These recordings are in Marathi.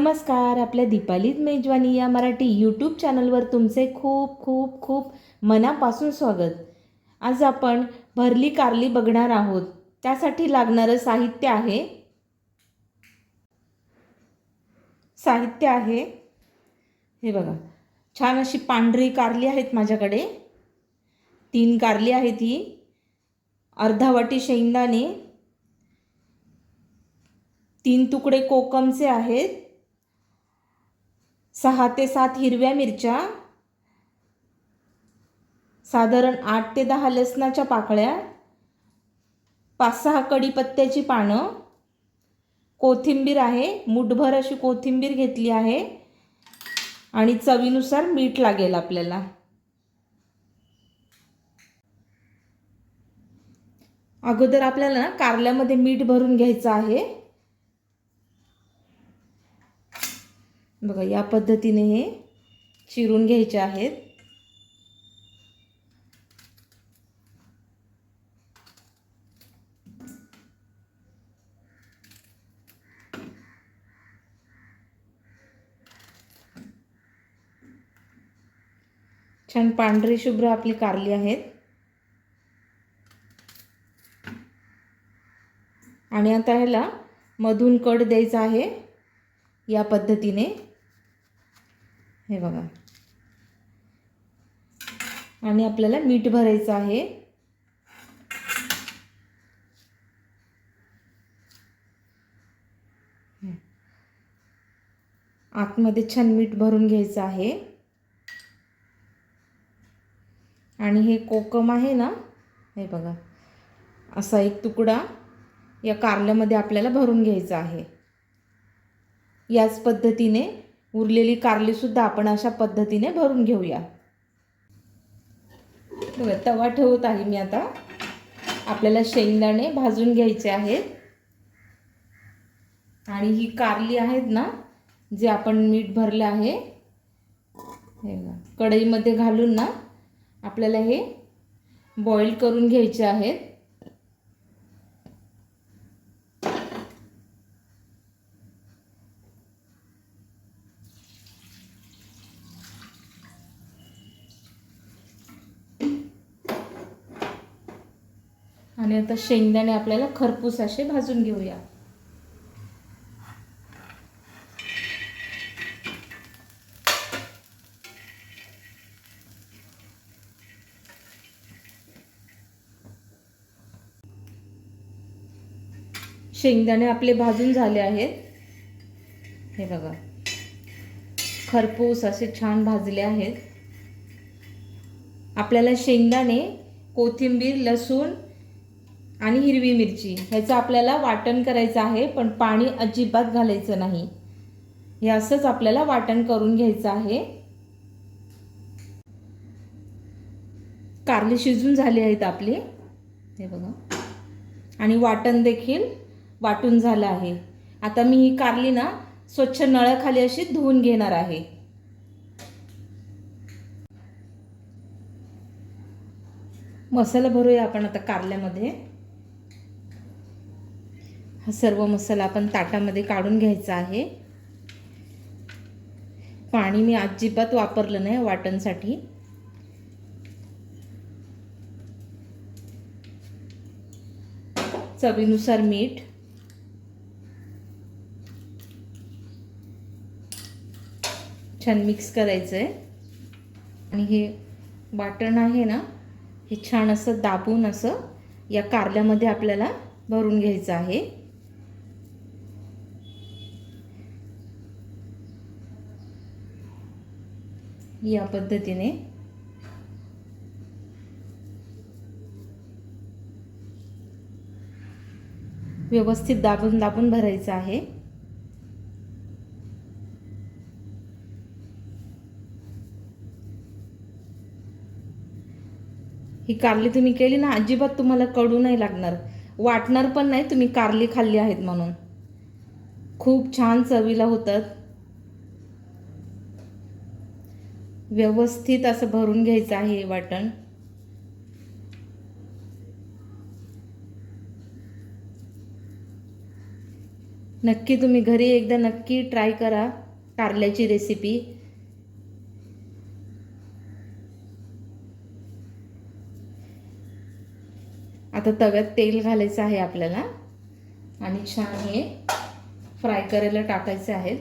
नमस्कार आपल्या दीपालीत मेजवानी या मराठी यूट्यूब चॅनलवर तुमचे खूप खूप खूप मनापासून स्वागत. आज आपण भरली कारली बघणार आहोत. त्यासाठी लागणारं साहित्य आहे. साहित्य आहे. हे बघा छान अशी पांढरी कारली आहेत माझ्याकडे. तीन कारली आहेत ही. अर्धा वाटी शेंगदाणे. तीन तुकडे कोकमचे आहेत. सहा ते सात हिरव्या मिरच्या साधारण आठ ते दहा लसणाच्या पाकळ्या पाच सहा कढीपत्त्याची पानं कोथिंबीर आहे मुठभर अशी कोथिंबीर घेतली आहे आणि चवीनुसार मीठ लागेल आपल्याला. अगोदर आपल्याला ना कारल्यामध्ये मीठ भरून घ्यायचं आहे. बघा या पद्धतीने हे चिरून घ्यायचे आहेत. छान पांढरी शुभ्र आपली कारली आहेत. आणि आता ह्याला मधून कड द्यायचा आहे या पद्धतीने. हे बघा. आणि आपल्याला मीठ भरायचं आहे. आतमध्ये छान मीठ भरून घ्यायचं आहे. आणि हे कोकम आहे ना हे बघा. असा एक तुकडा या कारल्यामध्ये आपल्याला भरून घ्यायचा आहे. याच पद्धतीने उरलेली कारलीसुद्धा आपण अशा पद्धतीने भरून घेऊया. बघा तवा ठेवत आहे मी आता. आपल्याला शेंगदाणे भाजून घ्यायचे आहेत. आणि ही कारली आहेत ना जे आपण मीठ भरलं आहे. हे कढईमध्ये घालून ना आपल्याला हे बॉईल करून घ्यायचे आहेत. आणि आता शेंगदाणे आपल्याला खरपूस असे भाजून घेऊया. शेंगदाणे आपले भाजून झाले आहेत. हे बघा. खरपूस असे छान भाजले आहेत. आपल्याला शेंगदाणे कोथिंबीर लसूण आणि हिरवी मिरची. ह्याचं आपल्याला वाटण करायचं आहे पण पाणी अजिबात घालायचं नाही. हे असंच आपल्याला वाटण करून घ्यायचं आहे. कारले शिजून झाली आहेत आपली. हे बघा. आणि वाटण देखील वाटून झालं आहे. आता मी ही कारली ना स्वच्छ नळाखाली अशी धुवून घेणार आहे. मसाला भरूया आपण आता कारल्यामध्ये. हा सर्व मसाला आपण ताटामध्ये काढून घ्यायचा आहे. पाणी मी अजिबात वापरलं नाही वाटणसाठी. चवीनुसार मीठ. छान मिक्स करायचं आहे आणि हे वाटण आहे ना हे छान असं दाबून असं या कारल्यामध्ये आपल्याला भरून घ्यायचं आहे. या पद्धतीने. व्यवस्थित दाबून दाबून भरायचं आहे. ही कारली तुम्ही केली ना अजिबात तुम्हाला कडू नाही लागणार. वाटणार पण नाही तुम्ही कारली खाल्ली आहेत म्हणून. खूप छान चवीला होतात. व्यवस्थित असं भरून घ्यायचं आहे हे वाटण. नक्की तुम्ही घरी एकदा नक्की ट्राय करा कारल्याची रेसिपी. आता तव्यात तेल घालायचं आहे आपल्याला आणि छान हे फ्राय करायला टाकायचे आहेत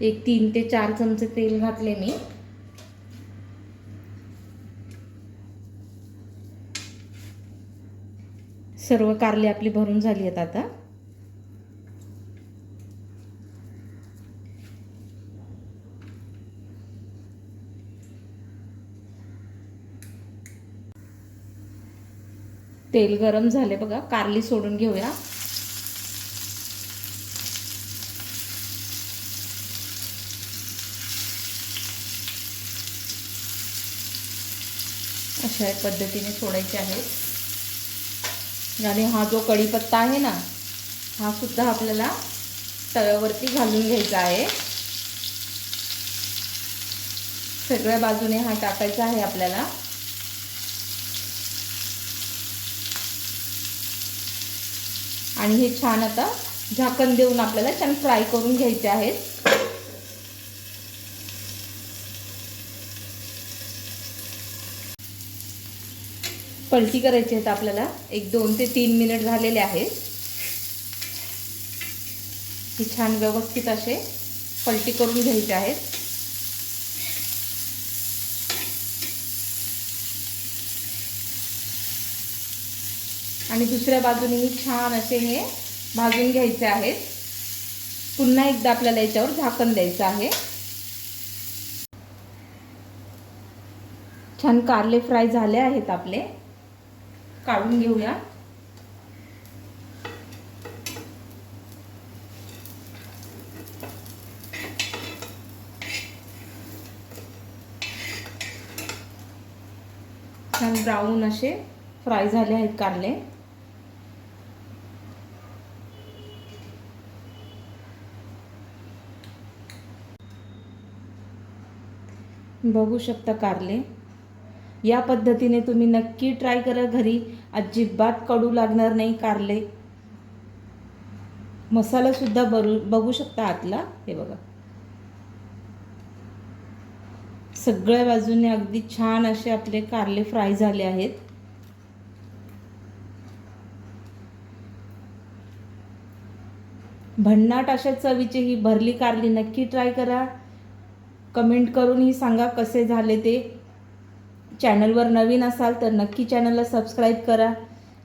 एक तीन ते चार चमचे तेल घातले मी. सर्व कारली आपली भरून झाली आहेत आता. तेल गरम झाले बघा कारली सोडून घेऊया. अशा पद्धतीने सोडायचे आहेत. आणि हा जो कढीपत्ता आहे ना हा सुद्धा आपल्याला तव्यावरती घालून घ्यायचा आहे. सगळ्या बाजूने हा टाकायचा आहे आपल्याला. आणि हे छान आता झाकण देऊन आपल्याला छान फ्राय करून घ्यायचे आहेत. पलटी करायची आहेत आपल्याला. एक दोन ते तीन मिनिट झालेले आहेत. ही छान व्यवस्थित असे पलटी करून घ्यायचे आहेत. आणि दुसऱ्या बाजूनेही छान असे हे भाजून घ्यायचे आहेत. पुन्हा एकदा आपल्याला याच्यावर झाकण द्यायचं आहे. छान कारले फ्राय झाले आहेत आपले. काढून घेऊया. छान ब्राऊन असे फ्राय झाले आहेत कारले. बघू शकता कारले. या पद्धतीने तुम्ही नक्की ट्राय करा. घरी अजिबात कडू लागणार नाही कारले. मसालासुद्धा बरू बघू शकता आतला. हे बघा. सगळ्या बाजूने अगदी छान असे आपले कारले फ्राय झाले आहेत. भन्नाट अशा चवीची ही भरली कारली नक्की ट्राय करा. कमेंट करूनही सांगा कसे झाले ते. चॅनलवर नवीन असाल तर नक्की चॅनलला सबस्क्राईब करा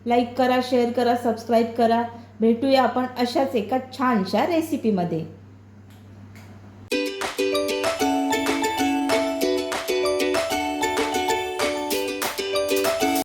लाईक करा शेअर करा सबस्क्राईब करा. भेटूया आपण अशाच एका छानशा रेसिपीमध्ये